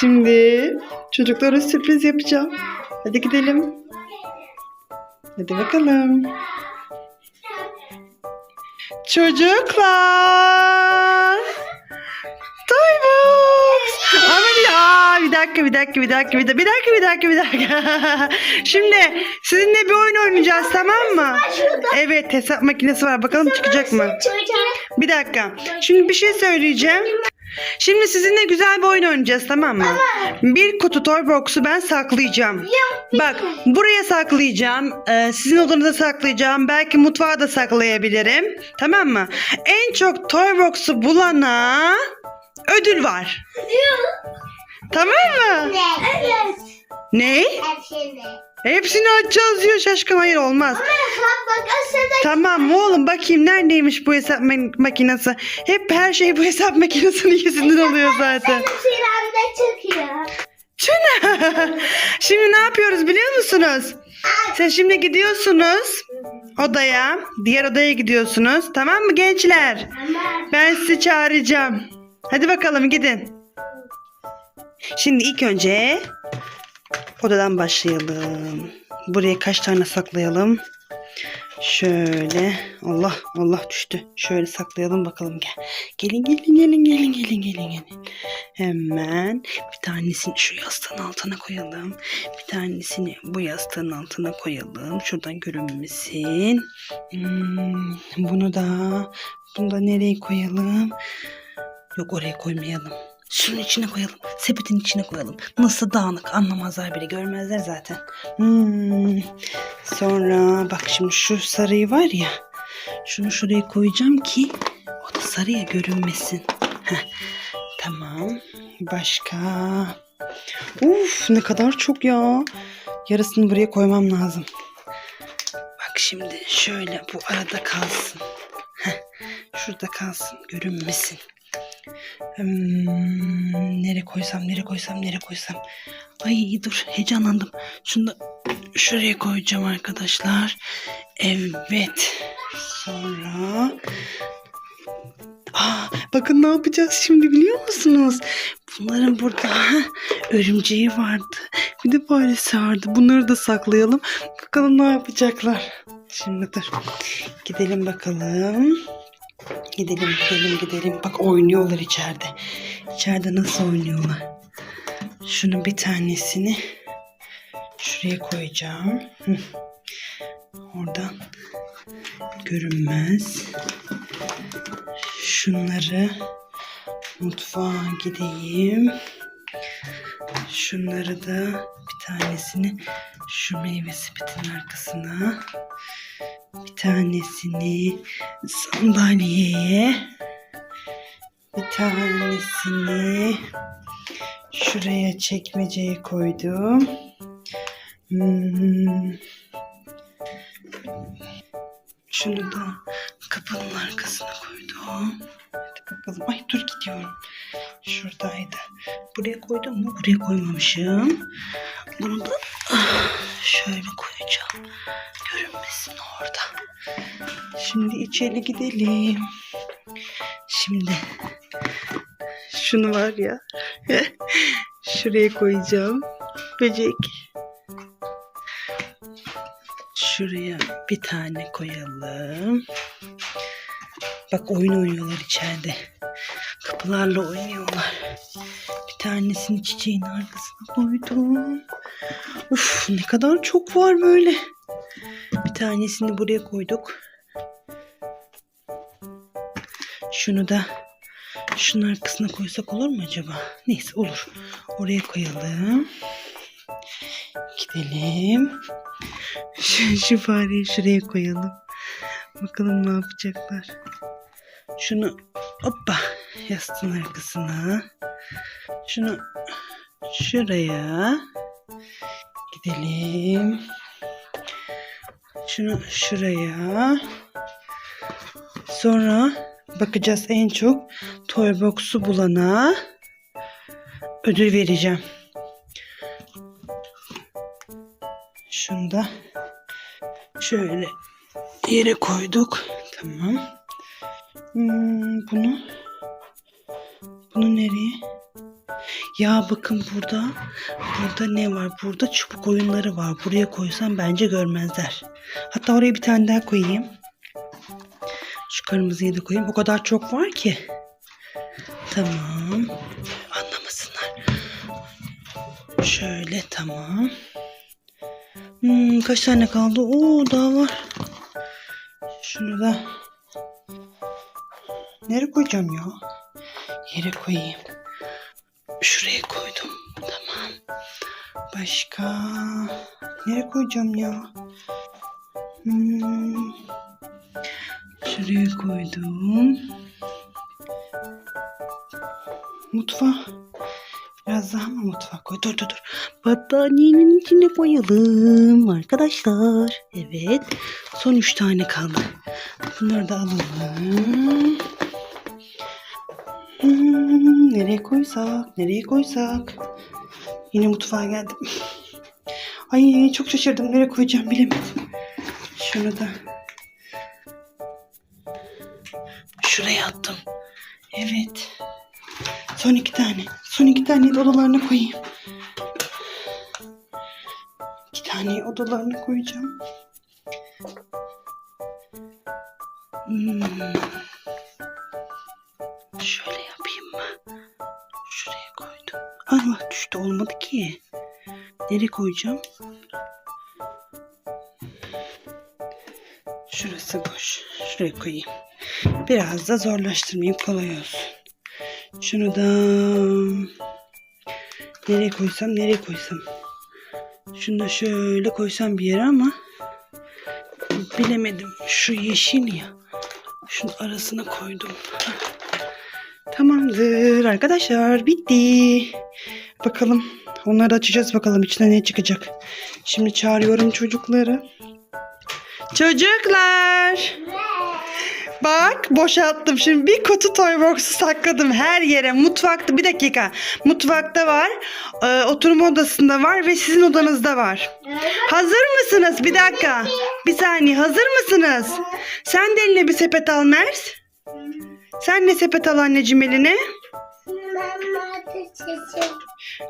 Şimdi çocuklara sürpriz yapacağım. Hadi gidelim. Hadi bakalım. Çocuklar. Toybox. Ama bir, dakika bir dakika bir dakika bir dakika bir dakika bir dakika bir dakika. Şimdi sizinle bir oyun oynayacağız tamam mı? Evet hesap makinesi var bakalım çıkacak mı? Bir dakika. Şimdi bir şey söyleyeceğim. Şimdi sizinle güzel bir oyun oynayacağız tamam mı? Bir kutu Toybox'u ben saklayacağım. Bak buraya saklayacağım. Ee, sizin odanıza saklayacağım. Belki mutfağa da saklayabilirim. Tamam mı? En çok Toybox'u bulana ödül var. Tamam mı? Evet. Ne? Hepsini. Hepsini açacağız diyor şaşkın. Hayır olmaz. Bak aslında Tamam oğlum bakayım neredeymiş bu hesap ma- makinesi. Hep her şey bu hesap makinesinin yüzünden oluyor zaten. çıkıyor. Tuna. Şimdi ne yapıyoruz biliyor musunuz? Sen şimdi gidiyorsunuz odaya. Diğer odaya gidiyorsunuz. Tamam mı gençler? Ama Ben sizi çağıracağım. Hadi bakalım gidin. Şimdi ilk önce odadan başlayalım. Buraya kaç tane saklayalım? Şöyle. Allah Allah düştü. Şöyle saklayalım bakalım gel. Gelin gelin gelin gelin gelin gelin gelin. Hemen bir tanesini şu yastığın altına koyalım. Bir tanesini bu yastığın altına koyalım. Şuradan görünmesin. Hmm, bunu da bunu da nereye koyalım? Yok oraya koymayalım. Şunun içine koyalım. Sepetin içine koyalım. Nasıl dağınık anlamazlar bile görmezler zaten. Hmm. Sonra bak şimdi şu sarıyı var ya. Şunu şuraya koyacağım ki o da sarıya görünmesin. Heh. Tamam. Başka. Uf ne kadar çok ya. Yarısını buraya koymam lazım. Bak şimdi şöyle bu arada kalsın. Heh. Şurada kalsın görünmesin. Nereye koysam, nereye koysam, nereye koysam. Ay dur heyecanlandım. Şunu da şuraya koyacağım arkadaşlar. Evet. Sonra... Aa, bakın ne yapacağız şimdi biliyor musunuz? Bunların burada örümceği vardı. Bir de faresi vardı. Bunları da saklayalım. Bakalım ne yapacaklar. Şimdi dur. Gidelim bakalım. Gidelim gidelim gidelim. Bak oynuyorlar içeride. İçeride nasıl oynuyorlar. Şunun bir tanesini şuraya koyacağım. Oradan görünmez. Şunları mutfağa gideyim. Şunları da bir tanesini şu meyve sepetin arkasına bir tanesini sandalyeye bir tanesini şuraya çekmeceye koydum. Hmm. Şunu da kapının arkasına koydum. Hadi bakalım. Ay dur gidiyorum. Şuradaydı. Buraya koydum mu? Buraya koymamışım. Bunu da ah, şöyle koyacağım. Görünmesin orada. Şimdi içeri gidelim. Şimdi şunu var ya. Şuraya koyacağım. Böcek. Şuraya bir tane koyalım. Bak oyun oynuyorlar içeride. Kapılarla oynuyorlar. Tanesini çiçeğin arkasına koydum. Uf ne kadar çok var böyle. Bir tanesini buraya koyduk. Şunu da şunun arkasına koysak olur mu acaba? Neyse olur. Oraya koyalım. Gidelim. Şu, şu fareyi şuraya koyalım. Bakalım ne yapacaklar. Şunu hoppa yastığın arkasına. Şunu şuraya gidelim. Şunu şuraya. Sonra bakacağız en çok Toybox'u bulana ödül vereceğim. Şunu da şöyle yere koyduk. Tamam. Hmm, bunu bunu nereye? Ya bakın burada. Burada ne var? Burada çubuk oyunları var. Buraya koysam bence görmezler. Hatta oraya bir tane daha koyayım. Şu kırmızıyı da koyayım. O kadar çok var ki. Tamam. Anlamasınlar. Şöyle tamam. Hmm, kaç tane kaldı? Oo daha var. Şunu da nereye koyacağım ya? Yere koyayım. Başka nereye koyacağım ya? Hmm. Şuraya koydum. Mutfağa. Biraz daha mı mutfağa koy? Dur dur dur. Battaniyenin içine koyalım arkadaşlar. Evet. Son üç tane kaldı. Bunları da alalım. Hmm, nereye koysak? Nereye koysak? Yine mutfağa geldim. Ay çok şaşırdım. Nereye koyacağım bilemedim. Şunu da. Şuraya attım. Evet. Son iki tane. Son iki tane de odalarına koyayım. İki tane odalarına koyacağım. Hmm. Şöyle yapayım mı? Düştü olmadı ki. Nereye koyacağım? Şurası boş. Şuraya koyayım. Biraz da zorlaştırmayayım kolay olsun. Şunu da nereye koysam nereye koysam. Şunu da şöyle koysam bir yere ama bilemedim. Şu yeşil ya. Şunun arasına koydum. Tamamdır arkadaşlar bitti. Bakalım onları açacağız bakalım içinden ne çıkacak. Şimdi çağırıyorum çocukları. Çocuklar. Bak boşalttım şimdi bir kutu toy box'u sakladım her yere mutfakta bir dakika mutfakta var e, oturma odasında var ve sizin odanızda var hazır mısınız bir dakika bir saniye hazır mısınız sen de eline bir sepet al Mers sen de sepet al anneciğim eline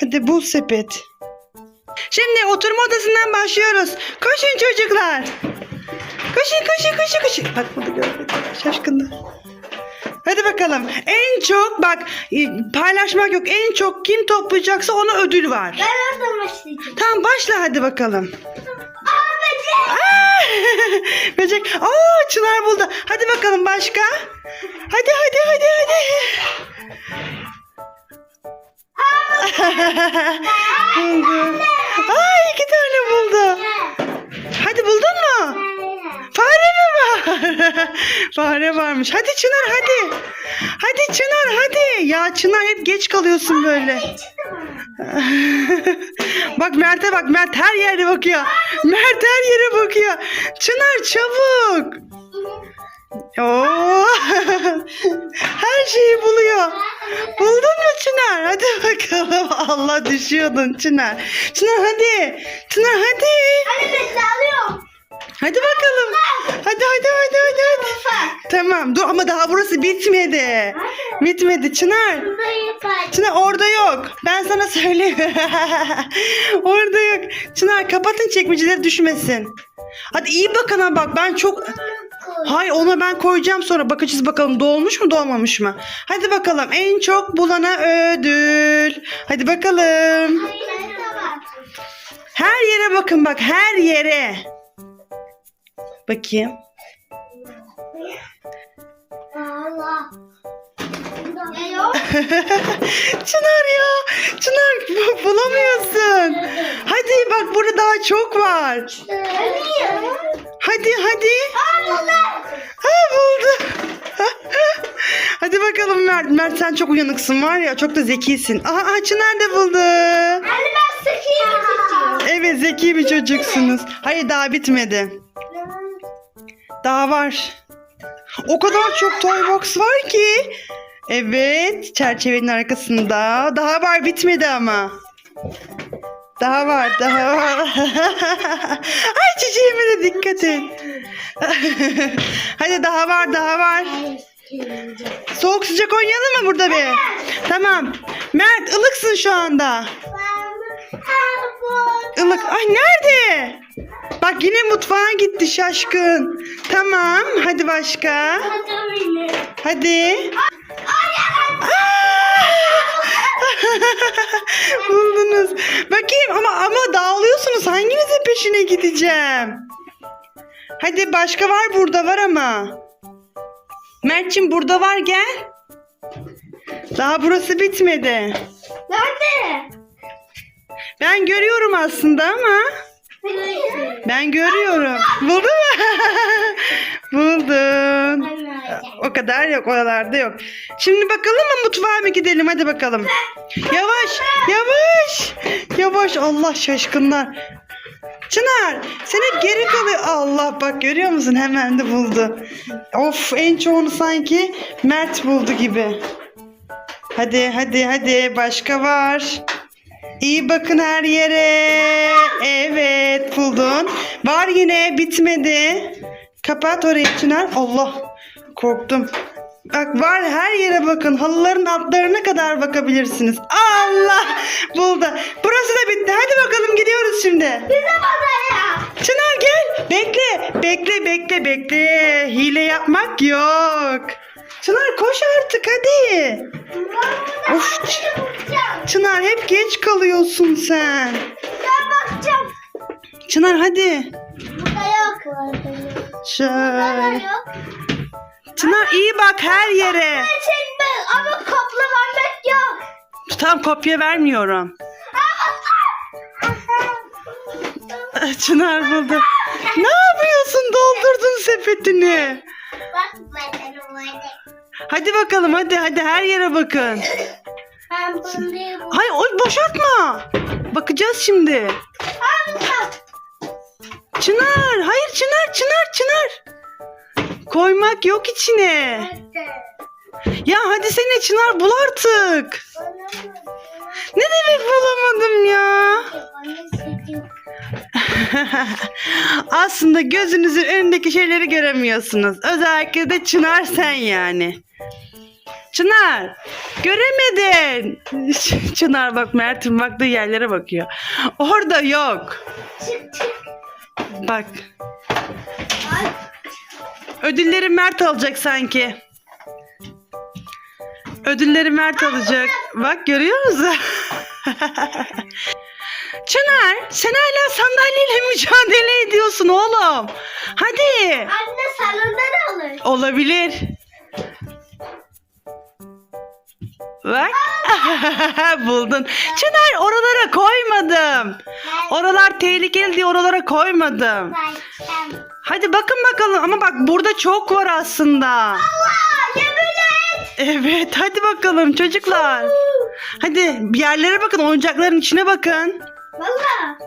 hadi bul sepet şimdi oturma odasından başlıyoruz koşun çocuklar Koşun koşun koşun koşun. Bak bunu gördüm. Şaşkınlar. Hadi bakalım. En çok bak e, paylaşmak yok. En çok kim toplayacaksa ona ödül var. Ben oradan başlayacağım. Tamam başla hadi bakalım. Böcek. Aa, Böcek. Aa Çınar buldu. Hadi bakalım başka. Hadi hadi hadi hadi. buldu. Aa iki tane buldu. Hadi buldun mu? Fare mi var? Fare varmış. Hadi Çınar hadi. Hadi Çınar hadi. Ya Çınar hep geç kalıyorsun böyle. Bak Mert'e bak. Mert her yere bakıyor. Mert her yere bakıyor. Çınar çabuk. Oo. her şeyi buluyor. Buldun mu Çınar? Hadi bakalım. Allah düşüyordun Çınar. Çınar hadi. Çınar hadi. Hadi bekle alıyorum. Hadi bakalım. Hadi hadi hadi hadi hadi. Tamam dur ama daha burası bitmedi. Bitmedi Çınar. Çınar orada yok. Ben sana söyleyeyim. orada yok. Çınar kapatın çekmeceleri düşmesin. Hadi iyi bakın ha bak ben çok... Hay ona ben koyacağım sonra bakacağız bakalım dolmuş mu dolmamış mı? Hadi bakalım en çok bulana ödül. Hadi bakalım. Her yere bakın bak her yere. Bakayım. Allah. Ne yok? Çınar ya. Çınar bu- bulamıyorsun. Hadi bak burada daha çok var. Hadi hadi. Ha buldu. hadi bakalım Mert. Mert sen çok uyanıksın var ya çok da zekisin. Aha, aha Çınar da buldu. Evet zeki bir çocuksunuz. Hayır daha bitmedi. Daha var. O kadar çok toy box var ki. Evet çerçevenin arkasında. Daha var bitmedi ama. Daha var daha var. Ay çiçeğime de dikkat et. Hadi daha var daha var. Soğuk sıcak oynayalım mı burada bir? Tamam. Mert ılıksın şu anda. Ilık. Ay nerede? Bak yine mutfağa gitti şaşkın. Tamam. Hadi başka. Hadi. Buldunuz. Bakayım ama ama dağılıyorsunuz. Hanginizin peşine gideceğim? Hadi başka var burada var ama. Mert'cim burada var gel. Daha burası bitmedi. Nerede? Ben görüyorum aslında ama. Ben görüyorum. Buldun mu? Buldun. O kadar yok oralarda yok. Şimdi bakalım mı mutfağa mı gidelim hadi bakalım. Yavaş yavaş. Yavaş Allah şaşkınlar. Çınar seni geri kalıyor. Allah bak görüyor musun hemen de buldu. Of en çoğunu sanki Mert buldu gibi. Hadi hadi hadi başka var. İyi bakın her yere. Evet buldun. Var yine bitmedi. Kapat orayı Çınar. Allah korktum. Bak var her yere bakın. Halıların altlarına kadar bakabilirsiniz. Allah buldu. Burası da bitti. Hadi bakalım gidiyoruz şimdi. Bize ya. Çınar gel. Bekle. Bekle bekle bekle. Hile yapmak yok. Çınar koş artık hadi. Of. Çınar hep geç kalıyorsun sen. Ben bakacağım. Çınar hadi. Burada yok. Burada Şöyle. yok. Çınar iyi bak her yere. Çekme ama kopla vermek yok. Tam kopya vermiyorum. Çınar buldu. Ne yapıyorsun? Doldurdun sepetini. Bak ben orada. Hadi bakalım hadi hadi her yere bakın. Ben bunu Hayır oy boşaltma. Bakacağız şimdi. Çınar hayır Çınar Çınar Çınar. Koymak yok içine. Ya hadi seni Çınar bul artık. Ne demek bulamadım Aslında gözünüzün önündeki şeyleri göremiyorsunuz. Özellikle de Çınar sen yani. Çınar göremedin. Çınar bak Mert'in baktığı yerlere bakıyor. Orada yok. Bak ödülleri Mert alacak sanki. Ödülleri Mert alacak. Bak görüyor musun? Çınar sen hala sandalyeyle mücadele ediyorsun oğlum. Hadi. Anne salondan alır. Olabilir. Bak. Buldun. Çınar oralara koymadım. Oralar tehlikeli diye oralara koymadım. Hadi bakın bakalım ama bak burada çok var aslında. Evet hadi bakalım çocuklar. Hadi bir yerlere bakın oyuncakların içine bakın. Valla.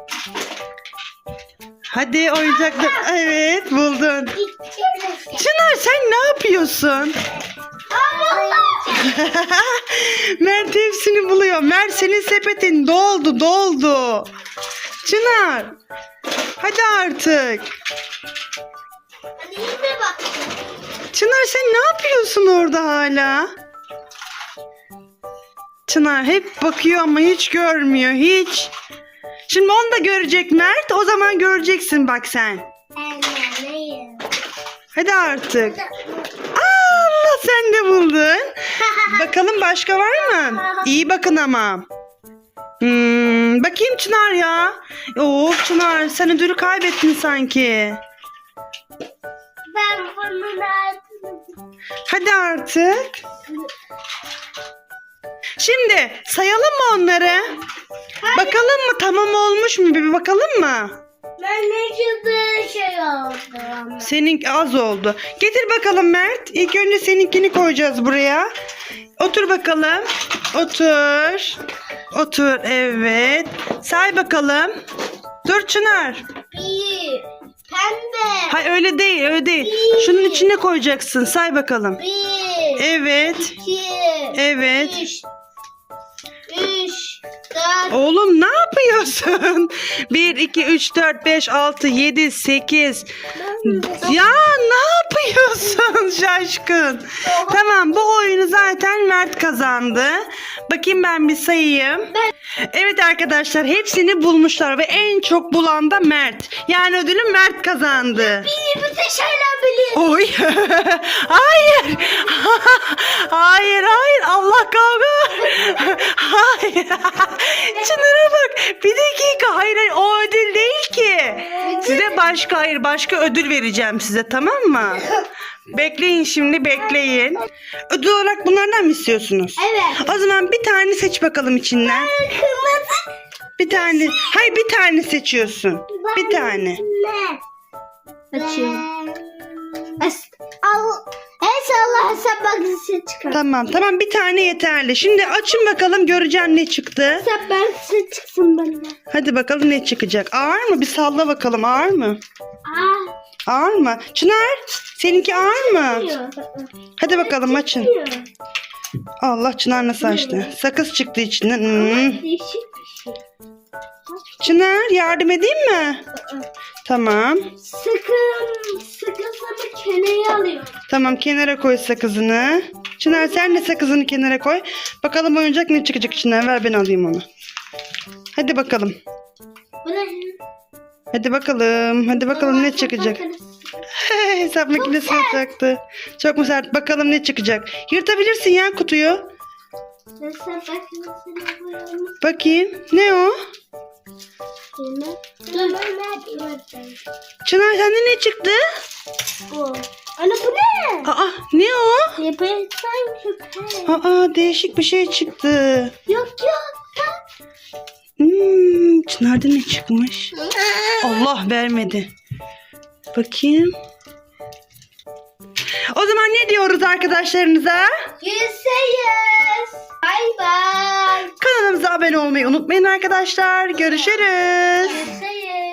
Hadi oyuncaklar. Evet buldun. Çınar sen ne yapıyorsun? Mert hepsini buluyor. Mert senin sepetin doldu doldu. Çınar. Hadi artık. Çınar sen ne yapıyorsun orada hala? Çınar hep bakıyor ama hiç görmüyor hiç. Şimdi onu da görecek Mert. O zaman göreceksin bak sen. Hadi artık. Allah sen de buldun. Bakalım başka var mı? İyi bakın ama. Hmm, bakayım Çınar ya. Of Çınar sen ödülü kaybettin sanki. Ben bunun altını Hadi artık. Şimdi sayalım mı onları? Bakalım mı tamam olmuş mu bir bakalım mı? Ben ne gibi şey oldu ama. Senin az oldu. Getir bakalım Mert. İlk önce seninkini koyacağız buraya. Otur bakalım. Otur. Otur evet. Say bakalım. Dur Çınar. Bir. Pembe. Hayır öyle değil öyle değil. Şunun içine koyacaksın. Say bakalım. Bir. Evet. iki. Evet. Üç. Dört. Oğlum ne yapıyorsun? 1, 2, 3, 4, 5, 6, 7, 8. Ya ne yapıyorsun şaşkın? Tamam bu oyunu zaten Mert kazandı. Bakayım ben bir sayayım. Evet arkadaşlar hepsini bulmuşlar ve en çok bulan da Mert. Yani ödülü Mert kazandı. Bir de şeyler biliyor. Oy. hayır. hayır hayır. Allah kavga. hayır. Çınar'a bak. Bir dakika. Hayır hayır o ödül değil ki. Size başka hayır başka ödül vereceğim size tamam mı? Bekleyin şimdi bekleyin. Ödül olarak bunlardan mı istiyorsunuz? Evet. O zaman bir tane seç bakalım içinden. Kırmızı. Bir tane. Hayır bir tane seçiyorsun. Bir tane. Ne? Açıyorum. Es al. İnşallah hesap bankası çıkar. Tamam tamam bir tane yeterli. Şimdi açın bakalım göreceğim ne çıktı. Hesap bankası çıksın bana. Hadi bakalım ne çıkacak. Ağır mı? Bir salla bakalım ağır mı? Ağır mı? Çınar seninki ağır mı? Hadi bakalım açın. Allah Çınar nasıl açtı? Sakız çıktı içinden. Hmm. Şey. Çınar yardım edeyim mi? Tamam. Sıkın, sıkılsana keneye alıyorum. Tamam kenara koy sakızını. Çınar sen de sakızını kenara koy. Bakalım oyuncak ne çıkacak Çınar ver ben alayım onu. Hadi bakalım. Bu ne? Hadi bakalım. Hadi bakalım ne çıkacak. Hesap makinesi olacaktı. Çok mu sert? Bakalım ne çıkacak. Yırtabilirsin ya kutuyu. Bakayım. Ne o? Çınar sende ne çıktı? Bu. Ana bu ne? Aa ne o? Aa değişik bir şey çıktı. Yok yok. Hmm, Çınar'da ne çıkmış? Allah vermedi. Bakayım. O zaman ne diyoruz arkadaşlarınıza? Yüzeyüz. Bay bay. Kanalımıza abone olmayı unutmayın arkadaşlar. Görüşürüz. Yüzeyüz.